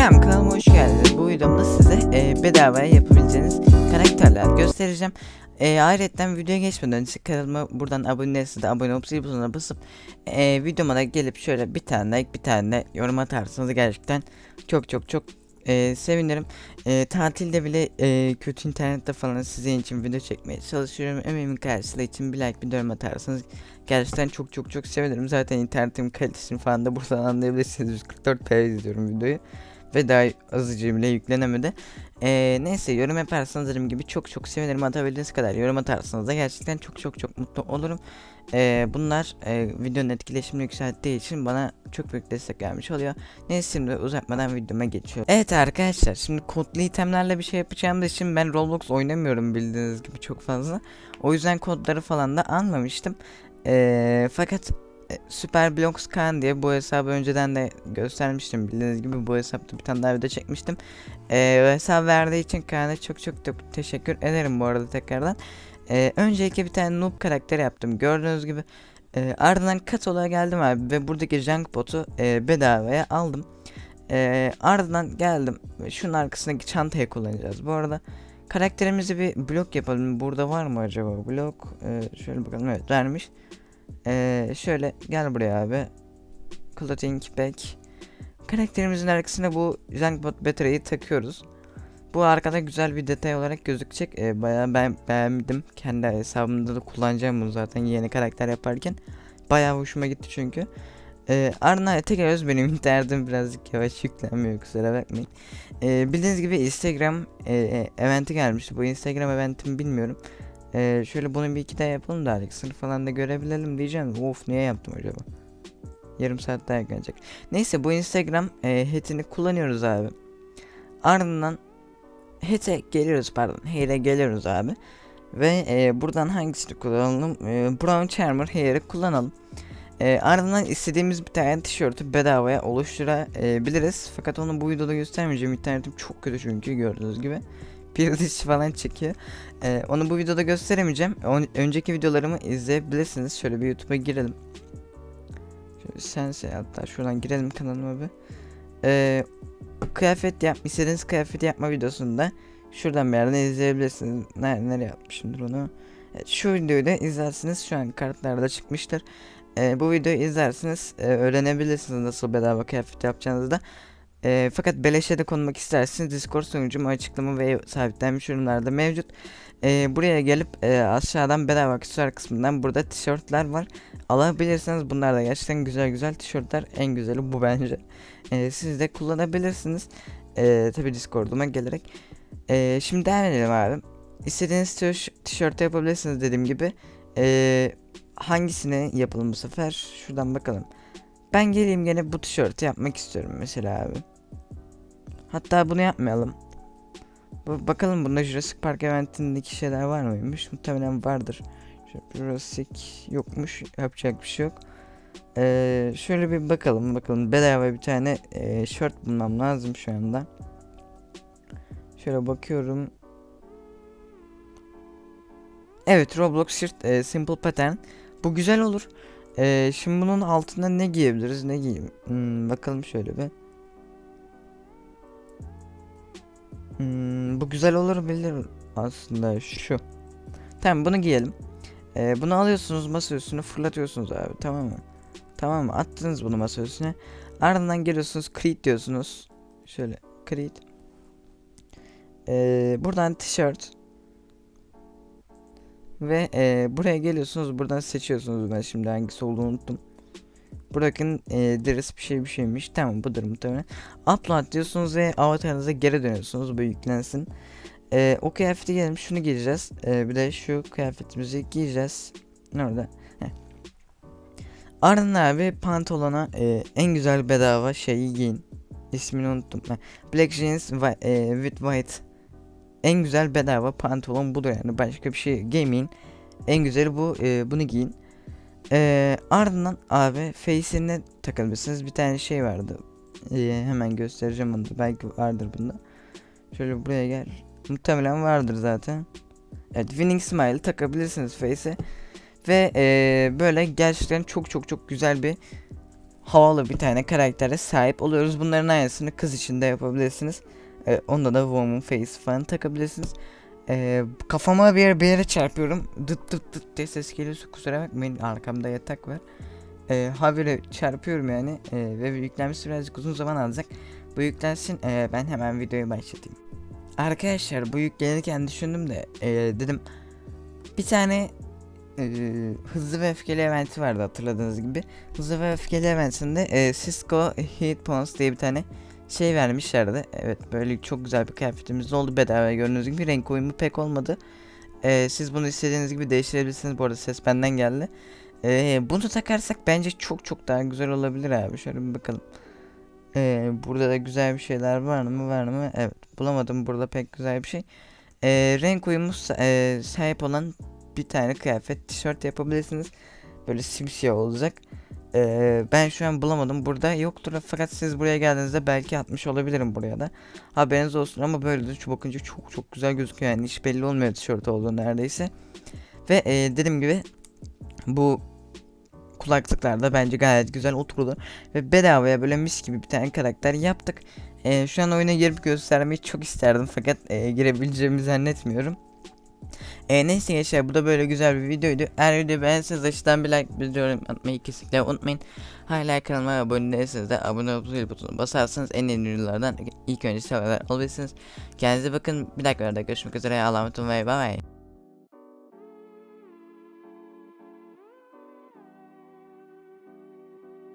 Selam kanalıma hoş geldiniz. Bu videomda size e, bedavaya yapabileceğiniz karakterler göstereceğim. E, ayrıca videoya geçmeden önce kanalıma buradan abone değilseniz de abone olup zil butonuna basıp e, videoma da gelip şöyle bir tane like bir tane yorum atarsanız gerçekten çok çok çok e, sevinirim. E, tatilde bile e, kötü internette falan sizin için video çekmeye çalışıyorum. Emeğimin karşılığı için bir like bir yorum atarsanız gerçekten çok çok çok sevinirim. Zaten internetin kalitesini falan da buradan anlayabilirsiniz. 144p izliyorum videoyu ve daha azıcık bile yüklenemedi. Ee, neyse yorum yaparsanız dediğim gibi çok çok sevinirim atabildiğiniz kadar yorum atarsanız da gerçekten çok çok çok mutlu olurum. Ee, bunlar e, videonun etkileşimini yükselttiği için bana çok büyük destek vermiş oluyor. Neyse şimdi uzatmadan videoma geçiyorum. Evet arkadaşlar şimdi kodlu itemlerle bir şey yapacağımız için ben Roblox oynamıyorum bildiğiniz gibi çok fazla. O yüzden kodları falan da almamıştım. Ee, fakat e, Super Blocks Kaan diye bu hesabı önceden de göstermiştim bildiğiniz gibi bu hesapta bir tane daha video çekmiştim. Ee, hesap verdiği için Kaan'a çok çok çok teşekkür ederim bu arada tekrardan. Ee, öncelikle bir tane noob karakteri yaptım gördüğünüz gibi. Ee, ardından Kato'la geldim abi ve buradaki Junk Bot'u e, bedavaya aldım. Ee, ardından geldim şunun arkasındaki çantayı kullanacağız bu arada. Karakterimizi bir blok yapalım. Burada var mı acaba blok? Ee, şöyle bakalım evet vermiş. Ee, şöyle gel buraya abi. Clothing back. Karakterimizin arkasına bu Junkbot Battery'yi takıyoruz. Bu arkada güzel bir detay olarak gözükecek. Ee, bayağı ben beğendim. Kendi hesabımda da kullanacağım bunu zaten yeni karakter yaparken. Bayağı hoşuma gitti çünkü. Ee, ardından tekrar benim internetim birazcık yavaş yüklenmiyor kusura bakmayın. Ee, bildiğiniz gibi Instagram e, e, eventi gelmişti. Bu Instagram eventimi bilmiyorum. Ee, şöyle bunu bir iki daha yapalım da Alex'ını falan da görebilelim diyeceğim. Of niye yaptım acaba? Yarım saat daha gelecek. Neyse bu Instagram e, hatini kullanıyoruz abi. Ardından hat'e geliyoruz pardon. Hair'e geliyoruz abi. Ve e, buradan hangisini kullanalım? E, Brown Charmer Hair'i kullanalım. E, ardından istediğimiz bir tane tişörtü bedavaya oluşturabiliriz. Fakat onu bu videoda göstermeyeceğim. İnternetim çok kötü çünkü gördüğünüz gibi. Bir diş falan çekiyor. Ee, onu bu videoda gösteremeyeceğim. Ön- önceki videolarımı izleyebilirsiniz. Şöyle bir YouTube'a girelim. Şöyle sense hatta şuradan girelim kanalıma bir. Ee, kıyafet yap, istediğiniz kıyafet yapma videosunda şuradan bir yerden izleyebilirsiniz. Nerede, nereye yapmışımdır onu. Evet, şu videoyu da izlersiniz. Şu an kartlarda çıkmıştır. Ee, bu videoyu izlersiniz. e, öğrenebilirsiniz nasıl bedava kıyafet yapacağınızı da. E, fakat beleşe de konmak isterseniz Discord sunucum açıklama ve sabitlenmiş ürünlerde mevcut. E, buraya gelip e, aşağıdan bedava aksesuar kısmından burada tişörtler var. Alabilirsiniz. Bunlar da gerçekten güzel güzel tişörtler. En güzeli bu bence. E, siz de kullanabilirsiniz. E, Tabi Discord'uma gelerek. E, şimdi devam edelim abi. İstediğiniz tiş- tişörtü yapabilirsiniz dediğim gibi. E, hangisini yapalım bu sefer? Şuradan bakalım. Ben geleyim gene bu tişörtü yapmak istiyorum mesela abi. Hatta bunu yapmayalım. Bakalım bunda Jurassic Park eventindeki şeyler var mıymış? Muhtemelen vardır. Jurassic yokmuş. Yapacak bir şey yok. Ee, şöyle bir bakalım bakalım. Bedava bir tane e, şort bulmam lazım şu anda. Şöyle bakıyorum. Evet Roblox shirt e, simple pattern. Bu güzel olur. Ee, şimdi bunun altına ne giyebiliriz? Ne giyeyim? Hmm, bakalım şöyle bir. Hmm, bu güzel olur bilir aslında şu. Tamam bunu giyelim. Ee, bunu alıyorsunuz masa üstüne fırlatıyorsunuz abi tamam mı? Tamam mı? Attınız bunu masa üstüne. Ardından geliyorsunuz create diyorsunuz. Şöyle create. Ee, buradan tişört. Ve e, buraya geliyorsunuz buradan seçiyorsunuz ben şimdi hangisi olduğunu unuttum. Buradakın e, derisi bir şey bir şeymiş. Tamam budur muhtemelen. Upload diyorsunuz ve avatarınıza geri dönüyorsunuz bu yüklensin. E, o kıyafeti giyelim şunu giyeceğiz. E, bir de şu kıyafetimizi giyeceğiz. Nerede? Heh. Ardından abi pantolona e, en güzel bedava şeyi giyin. İsmini unuttum. Heh. Black jeans e, with white en güzel bedava pantolon budur yani başka bir şey giymeyin. En güzeli bu e, bunu giyin. E, ardından abi face'ine takabilirsiniz. Bir tane şey vardı. E, hemen göstereceğim onu. Belki vardır bunda. Şöyle buraya gel. Muhtemelen vardır zaten. Evet winning smile takabilirsiniz face'e. Ve e, böyle gerçekten çok çok çok güzel bir havalı bir tane karaktere sahip oluyoruz. Bunların aynısını kız için de yapabilirsiniz. E, onda da woman face falan takabilirsiniz. E, kafama bir bir yere çarpıyorum. Dıt dıt dıt diye ses geliyorsa kusura bakmayın arkamda yatak var. E, habire çarpıyorum yani e, ve yüklenmesi birazcık uzun zaman alacak. Bu yüklensin e, ben hemen videoyu başlatayım. Arkadaşlar bu yük gelirken düşündüm de e, dedim bir tane e, hızlı ve öfkeli eventi vardı hatırladığınız gibi. Hızlı ve öfkeli eventinde e, Cisco Heat Pons diye bir tane şey vermişlerdi. Evet böyle çok güzel bir kıyafetimiz oldu bedava gördüğünüz gibi renk uyumu pek olmadı. E, siz bunu istediğiniz gibi değiştirebilirsiniz bu arada ses benden geldi. E, bunu takarsak bence çok çok daha güzel olabilir abi şöyle bir bakalım. E, burada da güzel bir şeyler var mı var mı? Evet bulamadım burada pek güzel bir şey. E, renk uyumu e, sahip olan bir tane kıyafet tişört yapabilirsiniz. Böyle simsiyah olacak. Ee, ben şu an bulamadım. Burada yoktur fakat siz buraya geldiğinizde belki atmış olabilirim buraya da. Haberiniz olsun ama böyle de bakınca çok çok güzel gözüküyor yani hiç belli olmuyor tişört olduğu neredeyse. Ve e, dediğim gibi bu kulaklıklar da bence gayet güzel oturdu. Ve bedavaya böyle mis gibi bir tane karakter yaptık. E, şu an oyuna girip göstermeyi çok isterdim fakat e, girebileceğimi zannetmiyorum. E, neyse gençler bu da böyle güzel bir videoydu. Eğer videoyu beğenseniz aşağıdan bir like bir yorum atmayı kesinlikle unutmayın. Hala kanalıma abone değilseniz de abone olup zil butonuna basarsanız en yeni videolardan ilk önce haberdar olabilirsiniz. Kendinize bakın. Bir dakika görüşmek üzere. Allah'a emanet olun ve bay bay.